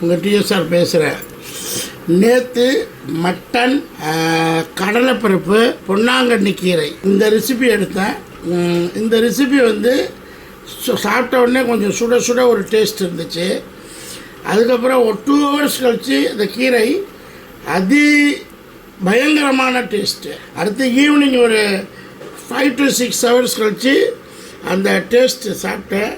உங்கள் டிஎஸ்ஆர் பேசுகிறேன் நேற்று மட்டன் கடலைப்பருப்பு பொன்னாங்கண்ணி கீரை. இந்த ரெசிபி எடுத்தேன். இந்த ரெசிபி வந்து சு- சாப்பிட்ட உடனே கொஞ்சம் சுட சுட ஒரு டேஸ்ட் இருந்துச்சு. அதுக்கப்புறம் ஒரு டூ ஹவர்ஸ் கழித்து இந்த கீரை அதி பயங்கரமான டேஸ்ட்டு அடுத்து ஈவினிங் ஒரு ஃபைவ் டு சிக்ஸ் ஹவர்ஸ் கழித்து அந்த டேஸ்ட்டு சாப்பிட்டேன்.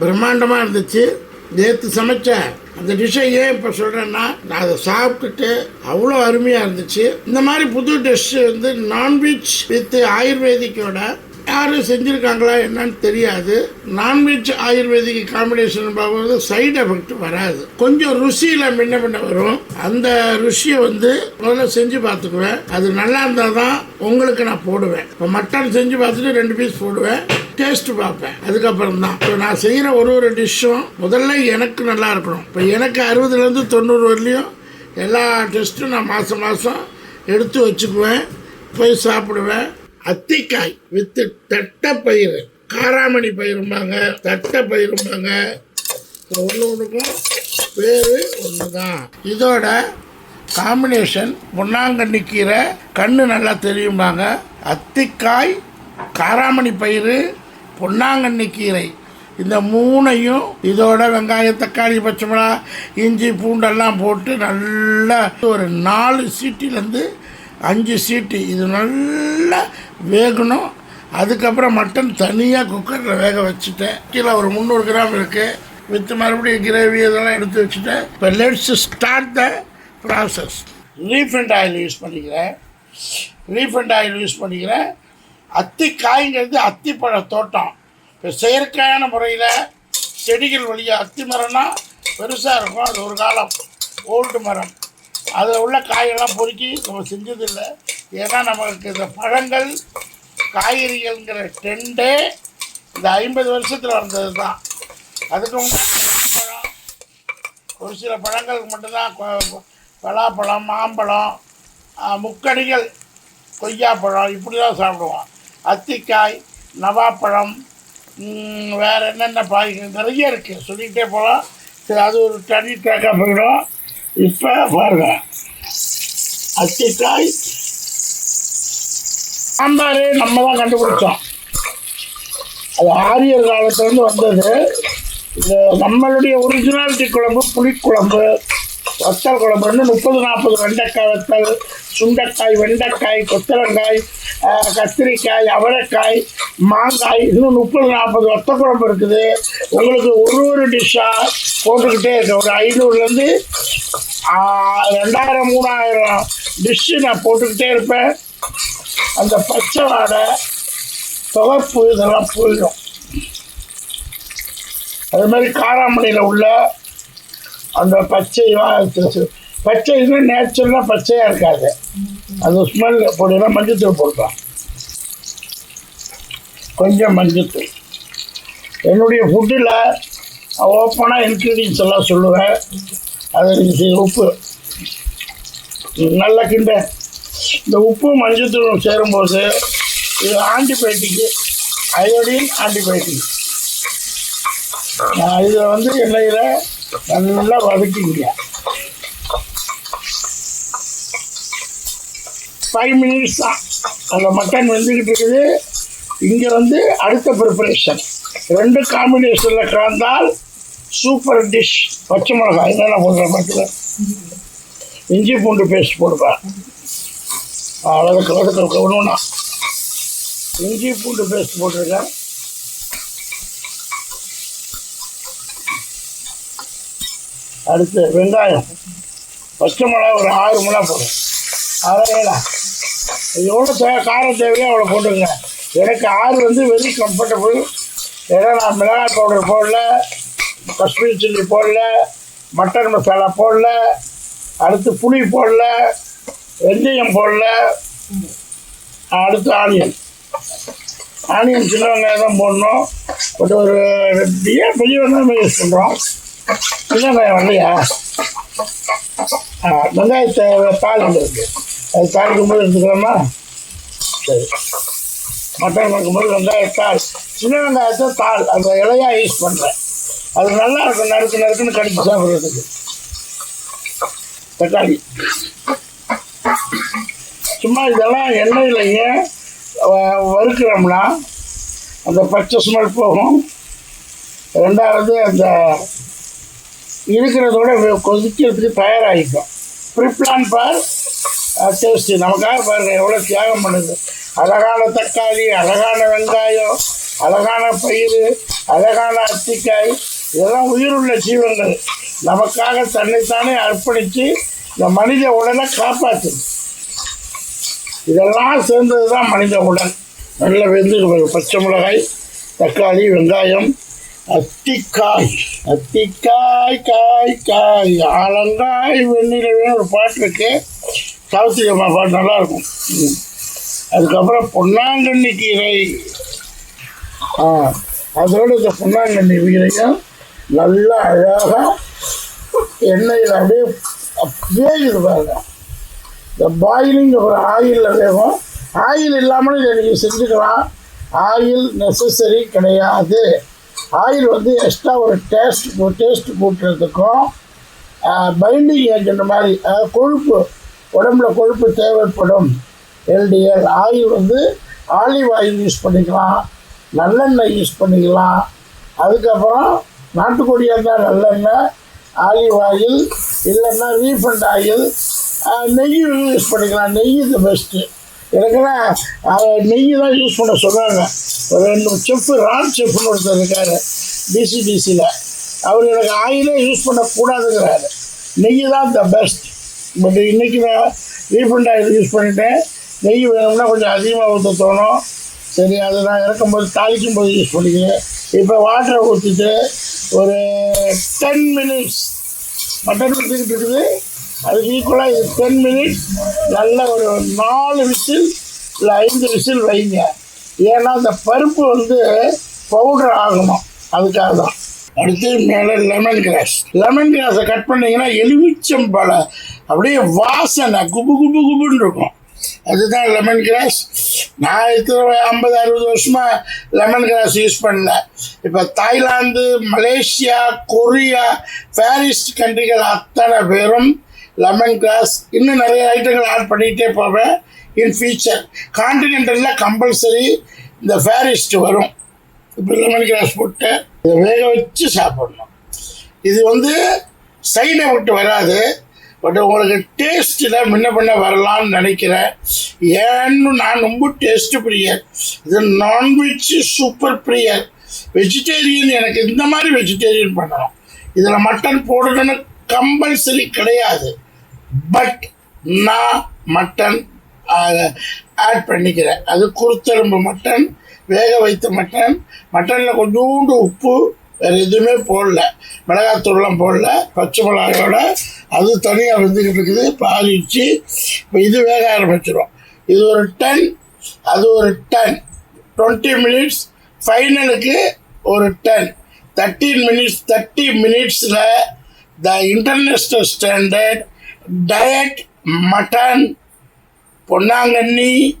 பிரம்மாண்டமாக இருந்துச்சு. நேற்று சமைச்சேன். அந்த டிஷ்ஷை ஏன் இப்போ சொல்கிறேன்னா நான் அதை சாப்பிட்டுட்டு அவ்வளோ அருமையாக இருந்துச்சு. இந்த மாதிரி புது டிஷ் வந்து நான்வெஜ் வித் ஆயுர்வேதிக்கோட யாரும் செஞ்சுருக்காங்களா என்னன்னு தெரியாது. நான்வெஜ் ஆயுர்வேதிக் காம்பினேஷன் பார்க்கும்போது சைடு எஃபெக்ட் வராது. கொஞ்சம் ருசியில் முன்ன பண்ண வரும். அந்த ருசியை வந்து முதல்ல செஞ்சு பார்த்துக்குவேன். அது நல்லா இருந்தால் தான் உங்களுக்கு நான் போடுவேன். இப்போ மட்டன் செஞ்சு பார்த்துட்டு ரெண்டு பீஸ் போடுவேன். டேஸ்ட் பார்ப்பேன். அதுக்கப்புறம் தான் இப்போ நான் செய்கிற ஒரு ஒரு டிஷ்ஷும் முதல்ல எனக்கு நல்லா இருக்கணும். இப்போ எனக்கு அறுபதுலேருந்து தொண்ணூறு வரலையும் எல்லா டெஸ்ட்டும் நான் மாதம் மாதம் எடுத்து வச்சுக்குவேன். போய் சாப்பிடுவேன். அத்திக்காய் வித்து தட்டப்பயிர் காராமணி பயிரும்பாங்க தட்டப்பயிரும்பாங்க. ஒன்று ஒன்றுக்கும் வேறு ஒன்று தான் இதோட காம்பினேஷன் பொன்னாங்கண்ணி கீரை கண்ணு நல்லா தெரியும்பாங்க. அத்திக்காய் காராமணி பயிறு பொன்னாங்கண்ணி கீரை. இந்த மூணையும் இதோட வெங்காயம் தக்காளி பச்சை மிளகா இஞ்சி பூண்டெல்லாம் போட்டு நல்லா ஒரு நாலு சீட்டிலேருந்து அஞ்சு சீட்டு. இது நல்லா வேகணும். அதுக்கப்புறம் மட்டன் தனியாக குக்கரில் வேக வச்சுட்டேன். கீழே ஒரு முந்நூறு கிராம் இருக்குது வித் மறுபடியும் கிரேவி இதெல்லாம் எடுத்து வச்சுட்டேன். இப்போ let's start the process refund oil use பண்ணிக்கிறேன். ரீஃபண்ட் ஆயில் யூஸ் பண்ணிக்கிறேன். அத்தி காய்ங்கிறது அத்திப்பழ தோட்டம். இப்போ செயற்கையான முறையில் செடிகள் வழியாக அத்தி மரம்னா பெருசாக இருக்கும். அது ஒரு காலம். ஓல்டு மரம். அதில் உள்ள காயெல்லாம் பொறுக்கி நம்ம செஞ்சதில்லை. ஏன்னா நமக்கு இந்த பழங்கள் காய்கறிகள்ங்கிற ட்ரெண்டே இந்த ஐம்பது வருஷத்தில் வந்தது தான் அதுக்கு முன்னாடி ஒரு சில பழங்களுக்கு மட்டும்தான் பலாப்பழம் மாம்பழம் முக்கடிகள் கொய்யாப்பழம் இப்படி தான் சாப்பிடுவோம். அத்திக்காய் நவாப்பழம் வேறு என்னென்ன பாய்கள் நிறைய இருக்குது சொல்லிக்கிட்டே போகலாம் சரி அது ஒரு தனி ட்ராக்காக போயிடும். இப்போ பாருங்க. அத்திக்காய் சாம்பார் நம்ம தான் கண்டுபிடிச்சோம். அது ஆரியர் காலத்துலேருந்து வந்தது. இந்த நம்மளுடைய ஒரிஜினாலிட்டி குழம்பு புளிக்குழம்பு. வத்தல் குழம்புன்னு முப்பது நாற்பது வெண்டைக்காய் வத்தல் சுண்டைக்காய் வெண்டைக்காய் கொத்தரங்காய் கத்திரிக்காய் அவரைக்காய் மாங்காய். இன்னும் முப்பது நாற்பது வத்த குழம்பு இருக்குது. உங்களுக்கு ஒரு ஒரு டிஷ்ஷாக போட்டுக்கிட்டே இருக்கேன். ஒரு ஐநூறுலேருந்து ரெண்டாயிரம் மூணாயிரம் டிஷ்ஷு நான் போட்டுக்கிட்டே இருப்பேன். அந்த பச்சை வாடை துவப்பு இதெல்லாம் போயிடும். அது மாதிரி காராமணியில் உள்ள அந்த பச்சை வா- பச்சை இது நேச்சுரலாக பச்சையாக இருக்காது. அந்த ஸ்மெல் போடுனா மஞ்சத்தூள் போடுறான் கொஞ்சம் மஞ்சத்தூள். என்னுடைய ஃபுட்டில் ஓப்பனாக இன்க்ரீடியன்ஸ் எல்லாம் சொல்லுவேன். அது உப்பு. நல்ல கிண்ட. இந்த உப்பு மஞ்சத்தூள் சேரும்போது இது ஆன்டிபயோட்டிக்கு அயோடின் ஆன்டிபயோட்டிக் நான் வந்து எண்ணெயில் நல்லா வதக்கிங்க ஃபைவ் மினிட்ஸ் தான் அந்த மட்டன் வெந்துக்கிட்டு இருக்குது. இங்கே வந்து அடுத்த ப்ரிப்பரேஷன் ரெண்டு காம்பினேஷனில் கலந்தால் சூப்பர் டிஷ் பச்சை மிளகாய் என்னென்ன போடுற மட்டும் இஞ்சி பூண்டு பேஸ்ட் போடுவேன் வதக்க வதக்க ஒன்றா இஞ்சி பூண்டு பேஸ்ட் போட்டிருக்கேன். அடுத்து வெங்காயம். பச்சை மிளகா ஒரு ஆறு மிளகா போடும் அரை எவ்வளோ தேவை காரம் தேவையோ அவ்வளோ போட்டுங்க எனக்கு ஆறு வந்து வெரி கம்ஃபர்டபுள் ஏன்னா நான் மிளகாய் பவுடர் போடல கஷ்மீர் சில்லி போடல மட்டன் மசாலா போடல அடுத்து புளி போடல வெந்தயம் போடல அடுத்து ஆனியன் ஆனியன் சின்ன வெங்காயம் தான் போடணும். பட் ஒரு ஏன் பெரிய வெங்காயமே யூஸ் பண்ணுறோம் சின்ன வெங்காயம் வரலையா ஆ வெங்காயத்தை பால் ஒன்று அது தாளிக்கும் போது எடுத்துக்கலாமா? சரி. மட்டன் வைக்கும்போது வெங்காயத்தாள் சின்ன வெங்காயத்தை தாள் அந்த இலையாக யூஸ் பண்ணுறேன் அது நல்லா இருக்கும். நறுக்கு நறுக்குன்னு கடிச்சு சாப்பிட்றதுக்கு. தக்காளி. சும்மா இதெல்லாம் எண்ணெயிலேயே வறுக்கிறோம்னா அந்த பச்சை ஸ்மெல் போகும். ரெண்டாவது அந்த இருக்கிறதோட கொதிக்கிறதுக்கு தயாராகிக்கும் ப்ரிப்ளான் பார் டேஸ்ட்டு நமக்காக பாருங்க எவ்வளோ தியாகம் பண்ணுது. அழகான தக்காளி அழகான வெங்காயம் அழகான பயிர் அழகான அத்திக்காய் இதெல்லாம் உயிருள்ள ஜீவங்கள் நமக்காக தன்னைத்தானே அர்ப்பணித்து இந்த மனித உடலை காப்பாற்றுது இதெல்லாம் சேர்ந்தது தான் மனித உடல். நல்ல வெந்து பச்சை மிளகாய் தக்காளி வெங்காயம் அத்திக்காய் அத்திக்காய் காய் காய். ஆலங்காய் வெண்ணிலவேன்னு ஒரு பாட்டு இருக்கு. சாவித்திரி அம்மா பாட்டு நல்லா இருக்கும் ம். அதுக்கப்புறம் பொன்னாங்கண்ணி கீரை. ஆ அதோட இந்த பொன்னாங்கண்ணி கீரையும் நல்லா அழகாக எண்ணெயில் அப்படியே வேகுது பாருங்க இந்த பாயிலிங் ஒரு ஆயிலில் வேகும். ஆயில் இல்லாமலும் இதை நீங்கள் செஞ்சுக்கலாம். ஆயில் நெசசரி கிடையாது. ஆயில் வந்து எக்ஸ்ட்ரா ஒரு டேஸ்ட் டேஸ்ட் கூட்டுறதுக்கும் பைண்டிங் ஏஜென்ட் மாதிரி அதாவது கொழுப்பு உடம்புல கொழுப்பு தேவைப்படும். எல்டிஎல் ஆயில் வந்து ஆலிவ் ஆயில் யூஸ் பண்ணிக்கலாம். நல்லெண்ணெய் யூஸ் பண்ணிக்கலாம். அதுக்கப்புறம் நாட்டுக்கொடியாக இருந்தால் நல்லெண்ணெய் ஆலிவ் ஆயில் இல்லைன்னா ரீஃபண்ட் ஆயில் நெய் யூஸ் பண்ணிக்கலாம். நெய் இது பெஸ்ட்டு எனக்குன்னா நெய் தான் யூஸ் பண்ண சொல்கிறாங்க ஒரு ரெண்டு செஃப்பு ராம் செஃப்னு ஒருத்தர் இருக்கார் டிசிடிசியில் அவர் எனக்கு ஆயிலே யூஸ் பண்ணக்கூடாதுங்கிறாரு. நெய் தான் த பெஸ்ட் பட் இன்றைக்கி நான் ரீஃபண்ட் ஆயில் யூஸ் பண்ணிட்டேன். நெய் வேணும்னா கொஞ்சம் அதிகமாக ஊற்ற தோணும் சரி அதை நான் இறக்கும்போது தாளிக்கும் போது யூஸ் பண்ணிக்கிறேன். இப்போ வாட்டரை ஊற்றிட்டு ஒரு டென் மினிட்ஸ் மட்டன் ஊற்றிக்கிட்டு இருக்குது. அதுக்கு ஈக்குவலாக டென் மினிட்ஸ் நல்ல ஒரு நாலு விசில் இல்லை ஐந்து விசில் வைங்க. ஏன்னா அந்த பருப்பு வந்து பவுடர் ஆகணும். அதுக்காக தான். அடுத்து மேலே லெமன் கிராஸ் லெமன் கிராஸை கட் பண்ணிங்கன்னா எலுமிச்சம் பழம் அப்படியே வாசனை குபு குபு குபுன்னு இருக்கும். அதுதான் லெமன் கிராஸ் நான் இத்தனை ஐம்பது அறுபது வருஷமாக லெமன் கிராஸ் யூஸ் பண்ணல. இப்போ தாய்லாந்து மலேசியா கொரியா பாரிஸ் கண்ட்ரிகள் அத்தனை பேரும் லெமன் கிராஸ் இன்னும் நிறைய ஐட்டங்கள் ஆட் பண்ணிக்கிட்டே போவேன். இன் ஃபியூச்சர் கான்டினென்டலில் கம்பல்சரி இந்த ஃபேரிஸ்ட் வரும். இப்போ லெமன் கிராஸ் போட்டு இதை வேக வச்சு சாப்பிடணும். இது வந்து சைடை விட்டு வராது. பட் உங்களுக்கு டேஸ்ட்டில் முன்ன பண்ண வரலாம்னு நினைக்கிறேன். ஏன்னு நான் ரொம்ப டேஸ்ட் பிரியர். இது நான்வெஜ் சூப்பர் பிரியர். வெஜிடேரியன் எனக்கு இந்த மாதிரி வெஜிடேரியன் பண்ணணும். இதில் மட்டன் போடணும்னு கம்பல்சரி கிடையாது. பட் நான் மட்டன் ஆட் பண்ணிக்கிறேன். அது குருத்தெலும்பு மட்டன் வேக வைத்த மட்டன் மட்டனில் கொஞ்சோண்டு உப்பு வேறு எதுவுமே போடல. மிளகாத்தூள்லாம் போடல. பச்சை மிளகாயோட அது தனியாக வந்துக்கிட்டு இருக்குது. பாதிச்சு இப்போ இது வேக ஆரம்பிச்சிடும் இது ஒரு டன் அது ஒரு டன் டுவெண்ட்டி மினிட்ஸ் ஃபைனலுக்கு ஒரு டன் தேர்ட்டீன் மினிட்ஸ் தேர்ட்டி மினிட்ஸில் the international standard diet mutton பொன்னாங்கண்ணி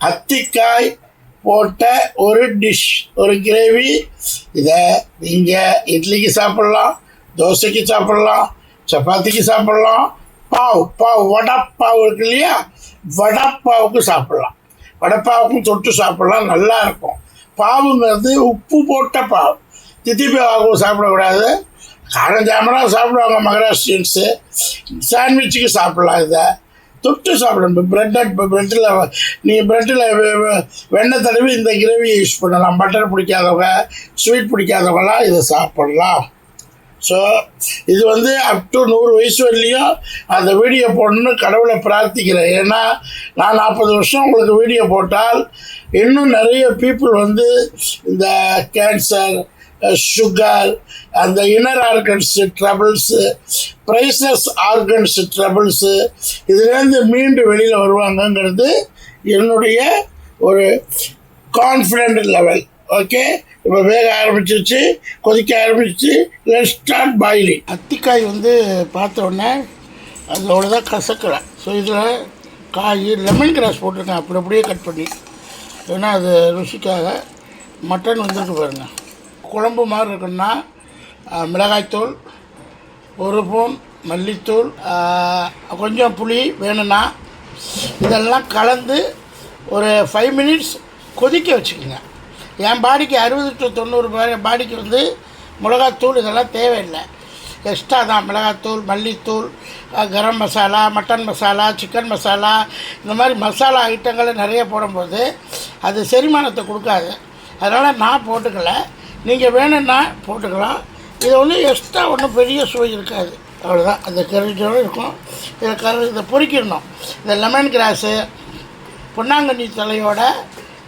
அத்திக்காய் போட்ட ஒரு டிஷ் ஒரு கிரேவி இதை நீங்கள் இட்லிக்கு சாப்பிட்லாம் தோசைக்கு சாப்பிட்லாம் சப்பாத்திக்கு சாப்பிட்லாம். பாவ் பாவ் வடப்பாவு இருக்கு இல்லையா? வடப்பாவுக்கு சாப்பிட்லாம். வடப்பாவுக்கும் தொட்டு சாப்பிட்லாம் நல்லா இருக்கும். பாவுங்கிறது உப்பு போட்ட பாவு. தித்திப்பி சாப்பிடக்கூடாது. காரம் ஜாமராக சாப்பிடுவாங்க மகாராஷ்டிரியன்ஸு சாண்ட்விச்சுக்கு சாப்பிட்லாம் இதை. தொட்டு சாப்பிடணும். பிரெட் இப்போ பிரெட்டில் நீங்கள் பிரெட்டில் வெண்ணெய் தடவி இந்த கிரேவியை யூஸ் பண்ணலாம். பட்டர் பிடிக்காதவங்க ஸ்வீட் பிடிக்காதவங்களாம் இதை சாப்பிடலாம். ஸோ இது வந்து அப் டு நூறு வயசு வரலையும் அந்த வீடியோ போடணும்னு கடவுளை பிரார்த்திக்கிறேன். ஏன்னா நான் நாற்பது வருஷம் உங்களுக்கு வீடியோ போட்டால் இன்னும் நிறைய பீப்புள் வந்து இந்த கேன்சர் சுகர் அந்த inner organs troubles prices organs troubles இதுலேருந்து மீண்டு வெளியில் வருவாங்கங்கிறது என்னுடைய ஒரு கான்ஃபிடென்ட் லெவல் ஓகே இப்போ வேக ஆரம்பிச்சிருச்சு கொதிக்க ஆரம்பிச்சிச்சு லெட் ஸ்டார்ட் பாயிலிங் அத்திக்காய் வந்து பார்த்த உடனே அதோட தான் கசக்கலை ஸோ இதில் காய் லெமன் கிராஸ் போட்டிருக்கேன். அப்படி அப்படியே கட் பண்ணி. ஏன்னா அது ருசிக்காக மட்டன் வந்துருக்கு பாருங்கள் குழம்பு மாதிரி இருக்குன்னா மிளகாய்த்தூள் ஒரு ஸ்பூன் மல்லித்தூள் கொஞ்சம் புளி வேணும்னா இதெல்லாம் கலந்து ஒரு ஃபைவ் மினிட்ஸ் கொதிக்க வச்சுக்கோங்க. என் பாடிக்கு அறுபது டு தொண்ணூறு பாடிக்கு வந்து மிளகாத்தூள் இதெல்லாம் தேவையில்லை. எக்ஸ்ட்ரா தான் மிளகாத்தூள் மல்லித்தூள் கரம் மசாலா மட்டன் மசாலா சிக்கன் மசாலா இந்த மாதிரி மசாலா ஐட்டங்களை நிறைய போடும்போது அது செரிமானத்தை கொடுக்காது. அதனால் நான் போட்டுக்கலை. நீங்கள் வேணும்னா போட்டுக்கலாம். இது வந்து எக்ஸ்ட்ரா ஒன்றும் பெரிய சுவை இருக்காது. அவ்வளோதான் அந்த கறிச்சோடு இருக்கும். இதை கரு இதை பொறிக்கிடணும். இந்த லெமன் கிராஸு பொன்னாங்கண்ணி தலையோட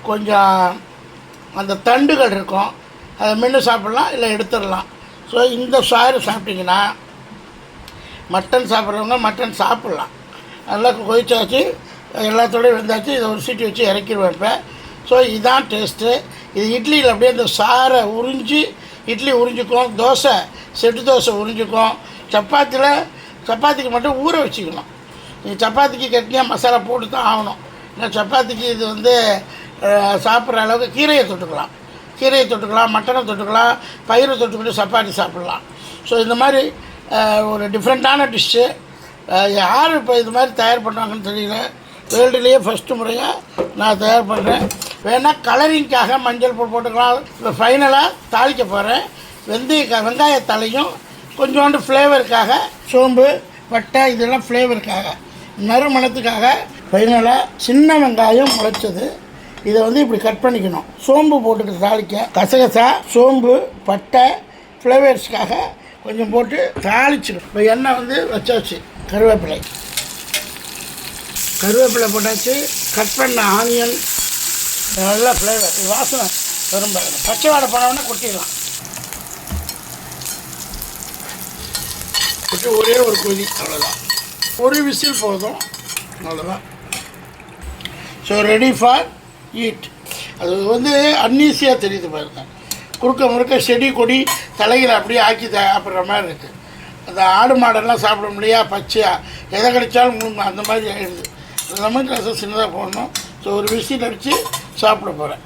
கொஞ்சம் அந்த தண்டுகள் இருக்கும். அதை மென்று சாப்பிட்லாம் இல்லை எடுத்துடலாம். ஸோ இந்த சாறு சாப்பிட்டிங்கன்னா மட்டன் சாப்பிட்றவங்க மட்டன் சாப்பிட்லாம். நல்லா கொதிச்சாச்சு எல்லாத்தோடய வெந்தாச்சு இதை ஒரு சீட்டி வச்சு இறக்கிடுவேன் இப்போ. ஸோ இதுதான் டேஸ்ட்டு இது இட்லியில் அப்படியே இந்த சாரை உறிஞ்சி இட்லி உறிஞ்சிக்கும் தோசை செட்டு தோசை உறிஞ்சிக்கும் சப்பாத்தியில் சப்பாத்திக்கு மட்டும் ஊற வச்சுக்கணும். நீங்கள் சப்பாத்திக்கு கட்டினியாக மசாலா போட்டு தான் ஆகணும். ஏன்னா சப்பாத்திக்கு இது வந்து சாப்பிட்ற அளவுக்கு கீரையை தொட்டுக்கலாம். கீரையை தொட்டுக்கலாம் மட்டனை தொட்டுக்கலாம் பயிரை தொட்டுக்கிட்டு சப்பாத்தி சாப்பிட்லாம். ஸோ இந்த மாதிரி ஒரு டிஃப்ரெண்ட்டான டிஷ்ஷு யார் இப்போ இது மாதிரி தயார் பண்ணுறாங்கன்னு தெரியல. வேர்ல்டுலேயே ஃபஸ்ட்டு முறையாக நான் தயார் பண்ணுறேன் வேணால் கலரிங்க்காக மஞ்சள் பொடி போட்டுக்கலாம். இப்போ ஃபைனலாக தாளிக்க போகிறேன் வெந்தய வெங்காய தலையும் கொஞ்சோண்டு ஃப்ளேவருக்காக சோம்பு பட்டை இதெல்லாம் ஃப்ளேவருக்காக நறுமணத்துக்காக ஃபைனலாக சின்ன வெங்காயம் முளைச்சது. இதை வந்து இப்படி கட் பண்ணிக்கணும். சோம்பு போட்டுட்டு தாளிக்க. கசகசா சோம்பு பட்டை ஃப்ளேவர்ஸ்க்காக கொஞ்சம் போட்டு தாளிச்சிடும். இப்போ எண்ணெய் வந்து வச்சாச்சு கருவேப்பிலை. கருவேப்பிலை போட்டாச்சு கட் பண்ண ஆனியன் நல்ல ஃப்ளேவர் வாசனை வரும் பாருங்க பச்சை வாடை போனவுடனே கொட்டிடலாம். கொட்டி ஒரே ஒரு கொதி. அவ்வளோதான் ஒரு விசில் போதும். அவ்வளோதான் ஸோ ரெடி ஃபார் ஈட் அது வந்து அன்னீசியாக தெரியுது பாருங்க. குறுக்க முறுக்க செடி கொடி தலையில் அப்படியே ஆக்கி சாப்பிட்ற மாதிரி இருக்குது அந்த ஆடு மாடெல்லாம் சாப்பிட முடியா? பச்சையாக எதை கிடைச்சாலும் அந்த மாதிரி ஆகிடுது லெமன் ரசம் சின்னதாக போடணும். ஸோ ஒரு விசில் அடித்து சாப்பிட போகிறேன்